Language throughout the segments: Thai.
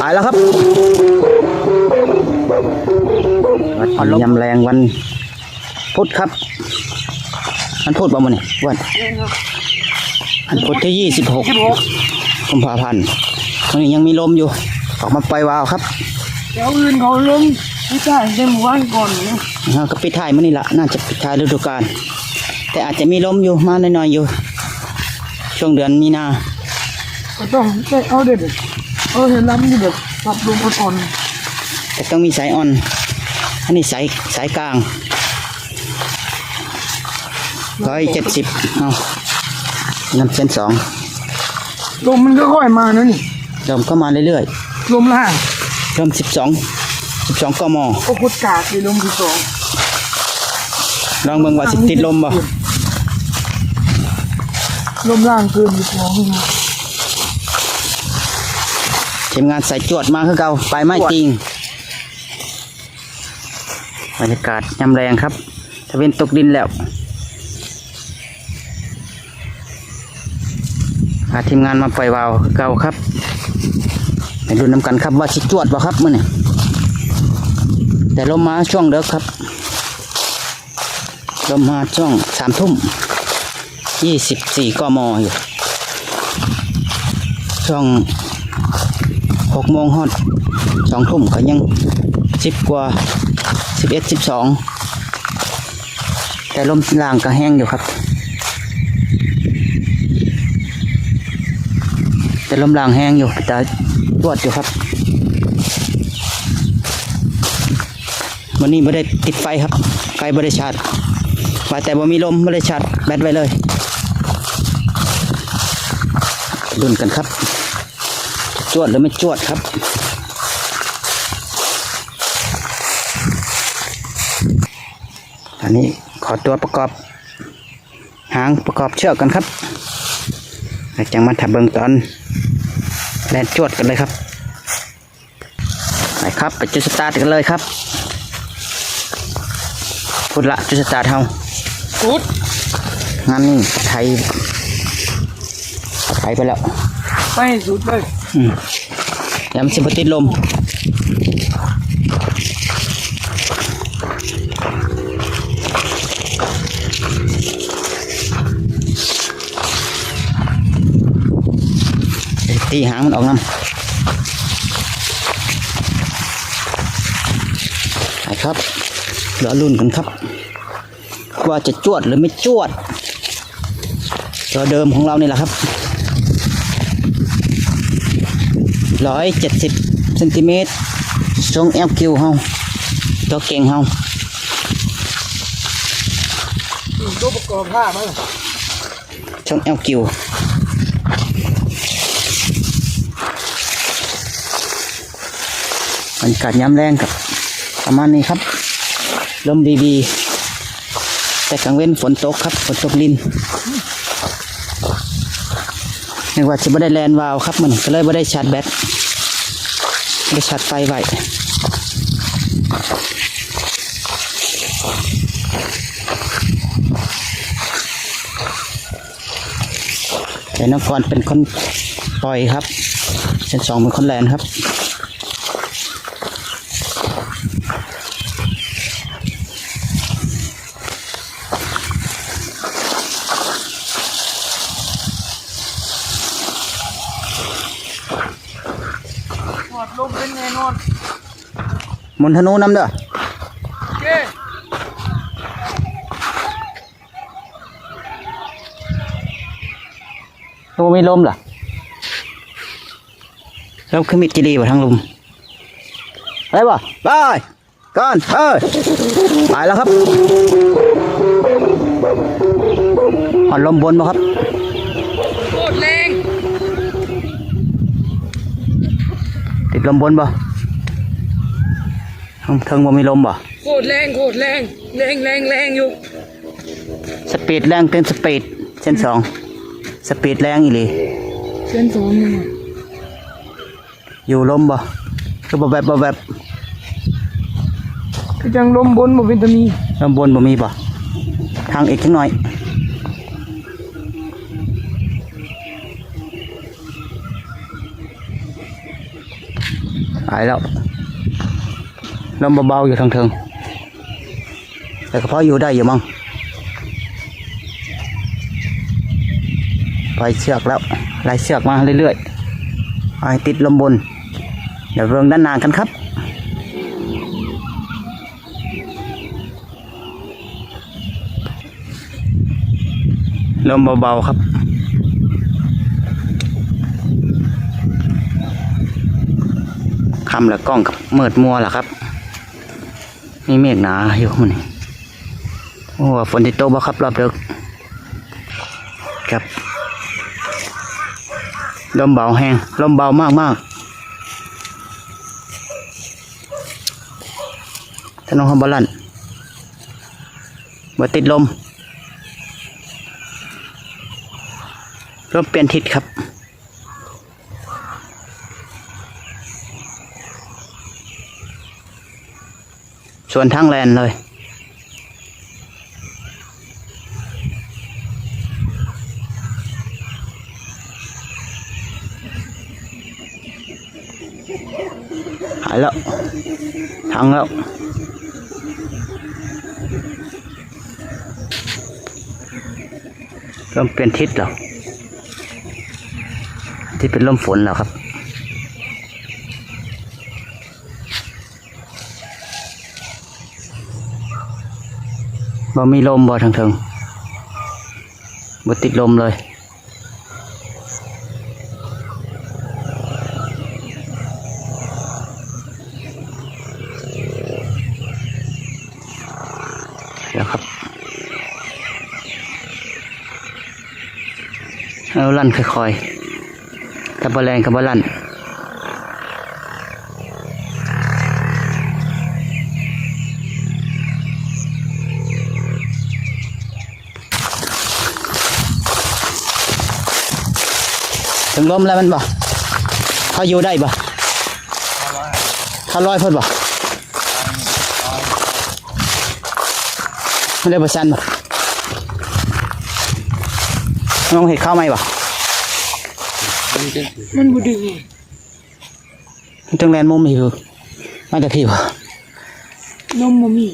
ไปแล้วครับยำแรงวันพุธครับวันพุธประมาณนี้วันวันพุธที่ยี่สิบหกกุมภาพันธ์วันนี้ยังมีลมอยู่ ออกมาปล่อยวาวครับ เดี๋ยวอื่นเขาลงไม่ใช่ในหมู่บ้านก่อนนะแล้วก็ปิดท้ายมื่อนี้ละน่าจะปิดท้ายฤดูกาลแต่อาจจะมีลมอยู่มาหน่อยๆอยู่ ช่วงเดือนมีนาก็ต้องได้เอาเด็ด เอาเห็นล้ำนี่แบบปรับลงมาก่อนแต่ต้องมีสายอ่อน อันนี้สายสายกลางร้อยเจ็ดสิบเอาน้ำเส้นสองลมมันก็ค่อยมานะนี่ลมก็มาเรื่อยลมล่างๆลมสิบสองสิบสองกมก็คุดกากเลยลมที่สองลองเบิ่งว่าสิติดลมบ่ลมล่างเกินที่สองนะ ทีมงานใสายจวดมาคือเก่าไปไม้ติงบรรยากาศยามแรงครับทะเวนตกดินแล้วพาทีมงานมาปล่อยวาวคือเก่าครับไปดูน้ำกันครับว่าสิจวดบ่ครับมื่อนี่แต่ลมมาช่วงเด็กครับลมมาช่วงสามทุ่มยี่สิบสี่กมอยู่ช่วง หกโมงฮอดสองทุ่มก็ยังสิบกว่าสิบเอ็ดสิบสองแต่ลมล่างก็แห้งอยู่ครับ แต่ลมล่างแห้งอยู่แต่ตรวจอยู่ครับวันนี้ไม่ได้ติดไฟครับ ไฟไม่ได้ชาร์จว่าแต่ว่มีลมไม่ได้ชาร์จแบตไว้เลยดุนกันครับ จวดหรือไม่จวดครับ อันนี้ขอตัวประกอบ หางประกอบเชือกกันครับแล้วจังมาถับเบิงตอนแลนจวดกันเลยครับไปครับไปจุดสตาร์ทกันเลยครับพูดละจุดสตาร์ทเฮาคุดงานนี้ไทยไทยไปแล้ว ไปให้สุดเลยอืม ยามนสิบติดลมตีหางมันออกน้ำครับเหลือรุ่นกันครับ ว่าจะจวดหรือไม่จวดตัวเดิมของเรานี่แหละครับ ร้อยเจ็ดสิบเซนติเมตรทรงเอลคิวเฮาตัวเก่งเฮาตัวประกอบผ้ามาทรงเอลคิวบรรยากาศย้ำแรงกับประมาณนี้ครับลมดีๆแต่กลางเว้นฝนตกครับฝนตกลิน นึกว่าจะไม่ได้แลนวาวครับมันก็เลยไม่ได้ชาร์จแบตไม่ได้ชาร์จไฟไว้แต่นครเป็นคนปล่อยครับเส้นสองเป็นคนแลนครับ ลมเป็นแน่นอนมนธนูนำเด้อโอเคลมไม่ลมเหรอลมขึ้นมิดจีรีบ่ทางลมไปบ่ไปก่อนเอ้ยไปแล้วครับอ่อนลมบนบ่ครับโคตรแรง ติดลมบนบ่ทางเทิงบ่มีลมบ่โคตรแรงโคตรแรงแรงแรงแรงอยู่สปีดแรงเต็มสปีดเส้นสองสปีดแรงอีหลีเส้นสองนี่อยู่ลมบ่คือบ่แบบบ่แบบก็จังลมบนบ่เป็นตะมีลมบนบ่มีบ่ทางอีกจังหน่อย หายแล้วลมเบาๆอยู่ทางเทิงแต่ก็พออยู่ได้อยู่มั้งปล่อยเชือกแล้วไล่เชือกมาเรื่อยๆเอาให้ติดลมบน เดี๋ยวเรื่องด้านหน้ากันครับลมเบาๆครับ คำแล้วกล้องกับเมิดมัวล่ะครับมีเมฆหนาอยู่มันนี่โอ้ฝนที่ตบ่ครับรอบเดึกครับลมเบาแห้งลมเบามากมากถนนคอมบอลันบ่ติดลมลมเปลี่ยนทิศครับ ส่วนทั้งแลนเลย หายแล้วทั้งแล้วเริ่มเปลี่ยนทิศแล้วที่เป็นลมฝนแล้วครับ บ่มีลมบ่ทางเทิงบ่ติดลมเลย เดี๋ยวครับเอาลั่นค่อยๆถ้าบ่แรงก็บ่ลั่น ถึงลมแล้วมันบ่เขาอยู่ได้บ่เขาลอยเพิ่นบ่ไม่ได้ประชันบ่น้องเห็ดข้าวไหมบ่มันบ่ดึงมันจังแลนมุมอีกคือมาจากพี่บ่นมบ่มี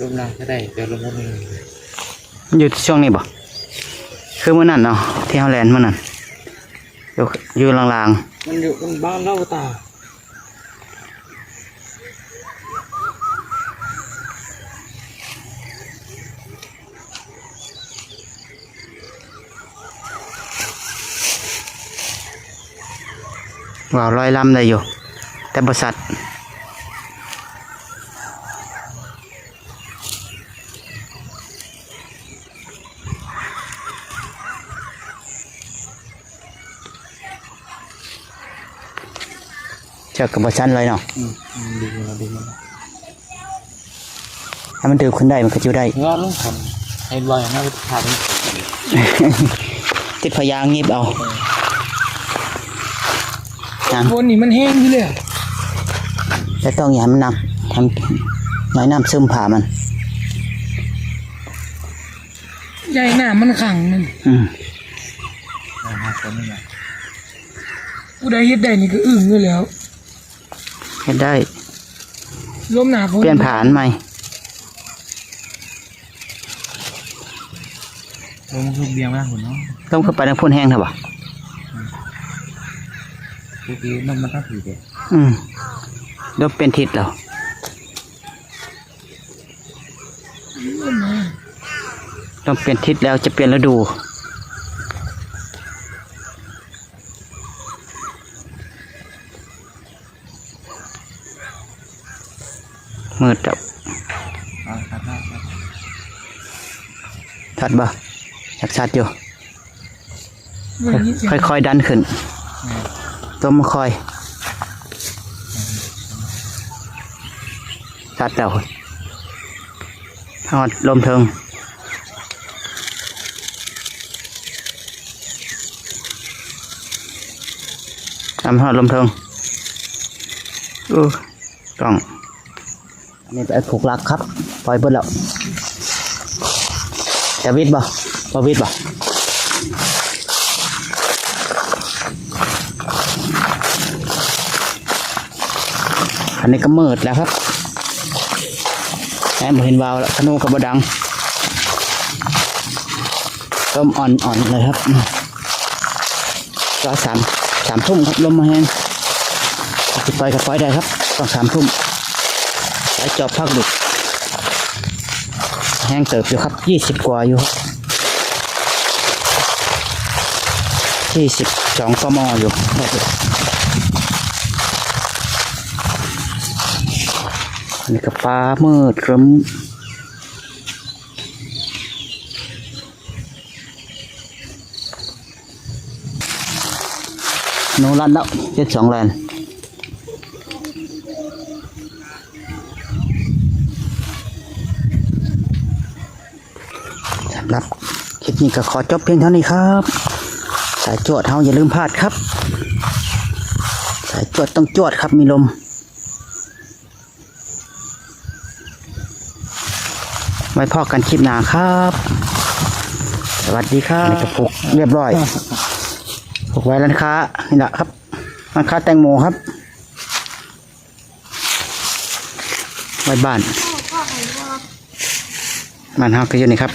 ลมแรงก็ได้เดี๋ยวลมก็ไม่มีมันอยู่ช่วงนี้บ่ คือมื้อนั้นเนาะที่เฮาแลนมื้อนั้นอยู่อยู่ลางมันอยู่มันบ้านเล่าตาๆว่าวลอยลำได้อยู่ แต่บ่สัตว์ เชือกกับบ่ชันเลยเนาะอืมอืมดึงมาดึงมาถ้ามันถือขึ้นได้มันก็อยู่ได้เงาะลงทำให้ลอยหน้าไปทาเป็นติดพยางงีบเอาน้ฝนนี่มันแห้งอยู่เลยำแต่ต้องอย่าให้มันหนักทำน้อยน้ำซึมผ่ามันใหญ่หน้ามันขังมันอืมหน้าคนนี่แหละผู้ใดเฮ็ดได้นี่ก็อึ้งอยู่แล้ว เฮ็ดได้ลมหนาฝนเปลี่ยนผ่านใหม่ลมคือเบียงมากคุณเนาะต้องเข้าไปในพ่นแห้งเถอะบ่ทุกทีน้ำมันต้องถือเด็ดอืมเดี๋ยวเป็นทิศแล้วลมมาต้องเปลี่ยนทิศแล้วจะเปลี่ยนฤดู มืดจับอ่าครับครับครับชัดบ่ชัดชัดอยู่เมื่อนี้เสียงค่อยๆดันขึ้น ต้มค่อยชัดแล้วทอดลมเทิงทำทอดลมเทิงอู้ต้องอั นี่ไปผูกลักครับ ปล่อยเบิดแล้วจะวิดบ่บ่วิดบ่อันนี้ก็มืดแล้วครับแอมเห็นวาวแล้วธนูกระบดัง ต้มอ่อนๆเลยครับก็สามสามทุ่มครับลมมาแห้งติดไปกับไฟได้ครับต้องสามทุ่ม ไปจอบพักดุกแห้งเติบอยู่ครับยี่สิบกว่าอยู่ครับยี่สิบสองกมอยู่ครับอันนี้ก็ฟ้ามืดครึ้มโนรันแล้วเจ็ดสองแลน สำหรับคลิปนี้ก็ขอจบเพียงเท่านี้ครับ สายจวดเฮาอย่าลืมพลาดครับ สายจวดต้องจวดครับมีลม ไว้พอกันคลิปหน้าครับ สวัสดีครับนี่กระปุกเรียบร้อยผูกไว้ร้านค้านี่แหละครับร้านค้าแตงโมครับไว้บ้านบ้านเฮาก็อยู่นี่ครับ